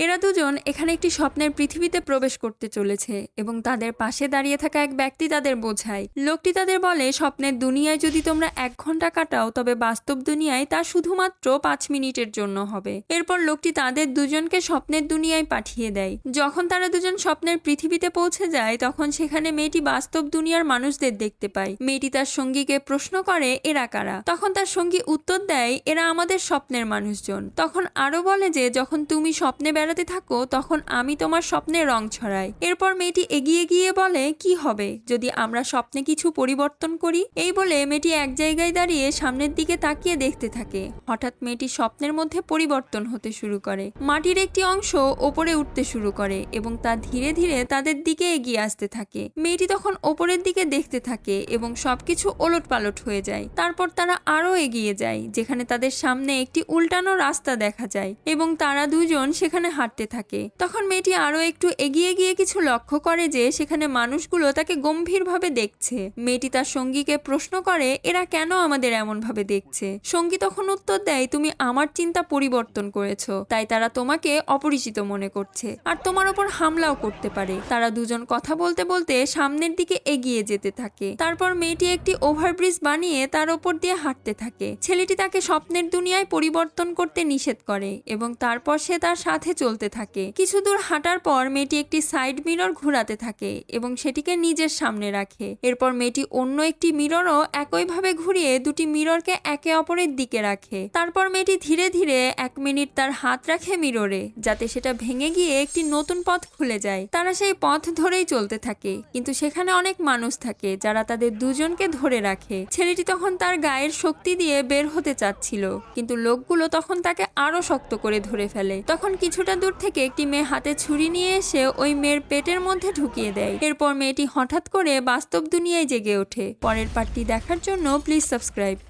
এরা দুজন এখানে একটি স্বপ্নের পৃথিবীতে প্রবেশ করতে চলেছে এবং তাদের পাশে দাঁড়িয়ে থাকা এক ব্যক্তি তাদের বোঝায়। লোকটি তাদের বলে, স্বপ্নের দুনিয়ায় যদি তোমরা এক ঘণ্টা কাটাও, তবে বাস্তব দুনিয়ায় তা শুধুমাত্র পাঁচ মিনিটের জন্য হবে। এরপর লোকটি তাদের দুজনকে স্বপ্নের দুনিয়ায় পাঠিয়ে দেয়। যখন তারা দুজন স্বপ্নের পৃথিবীতে পৌঁছে যায়, তখন সেখানে মেয়েটি বাস্তব দুনিয়ার মানুষদের দেখতে পায়। মেয়েটি তার সঙ্গীকে প্রশ্ন করে, এরা কারা? তখন তার সঙ্গী উত্তর দেয়, এরা আমাদের স্বপ্নের মানুষজন। তখন আরও বলে যে, যখন তুমি স্বপ্নে বেড়াতে থাকো তখন আমি তোমার স্বপ্নে রং ছড়াই। এরপর মেয়েটি এগিয়ে গিয়ে বলে, কি হবে? যদি আমরা স্বপ্নে কিছু পরিবর্তন করি? এই বলে মেয়েটি এক জায়গায় দাঁড়িয়ে সামনের দিকে তাকিয়ে দেখতে থাকে। হঠাৎ মেয়েটি স্বপ্নের মধ্যে পরিবর্তন হতে শুরু করে। মাটির একটি অংশ ওপরে উঠতে শুরু করে এবং তা ধীরে ধীরে তাদের দিকে এগিয়ে আসতে থাকে। মেয়েটি তখন ওপরের দিকে দেখতে থাকে এবং সবকিছু ওলট পালট হয়ে যায়। তারপর তারা আরও এগিয়ে যায়, যেখানে তাদের সামনে একটি উল্টানো রাস্তা দেখা যায় এবং তারা দুজন সেখানে হাঁটতে থাকে। তখন মেয়েটি আরও একটু এগিয়ে গিয়ে কিছু লক্ষ্য করে যে সেখানে মানুষগুলো তাকে গম্ভীরভাবে দেখছে। মেয়েটি তার সঙ্গীকে প্রশ্ন করে, এরা কেন আমাদের এমন ভাবে দেখছে? সঙ্গী তখন উত্তর দেয়, তুমি আমার চিন্তা পরিবর্তন করেছ। তাই তারা তোমাকে অপরিচিত মনে করছে আর তোমার ওপর হামলাও করতে পারে। তারা দুজন কথা বলতে বলতে সামনের দিকে এগিয়ে যেতে থাকে। তারপর মেয়েটি একটি ওভারব্রিজ বানিয়ে তার ওপর দিয়ে হাঁটতে থাকে। ছেলেটি তাকে স্বপ্নের দুনিয়ায় পরিবর্তন করতে নিষেধ করে এবং তারপর সে তার সাথে চলতে থাকে। কিছু দূর হাঁটার পর মেয়েটি একটি সাইড মিরর ঘোরাতে থাকে এবং সেটিকে নিজের সামনে রাখে। এরপর মেয়েটি অন্য একটি মিররও একইভাবে ঘুরিয়ে দুটি মিররকে একে অপরের দিকে রাখে। তারপর মেয়েটি ধীরে ধীরে এক মিনিট তার হাত রাখে মিররে, যাতে সেটা ভেঙে গিয়ে একটি নতুন পথ খুলে যায়। তারা সেই পথ ধরেই চলতে থাকে, কিন্তু সেখানে অনেক মানুষ থাকে যারা তাদের দুজনকে ধরে রাখে। ছেলেটি তখন তার গায়ের শক্তি দিয়ে বের হতে চাচ্ছিল, কিন্তু লোকগুলো তখন তাকে আরও শক্ত করে ধরে ফেলে। তখন কিছুটা দূর থেকে একটি মেয়ে হাতে ছুরি নিয়ে এসে ওই মেয়ের পেটের মধ্যে ঢুকিয়ে দেয়। এরপর মেয়েটি হঠাৎ করে বাস্তব দুনিয়ায় জেগে ওঠে। পরের পার্টটি দেখার জন্য প্লিজ সাবস্ক্রাইব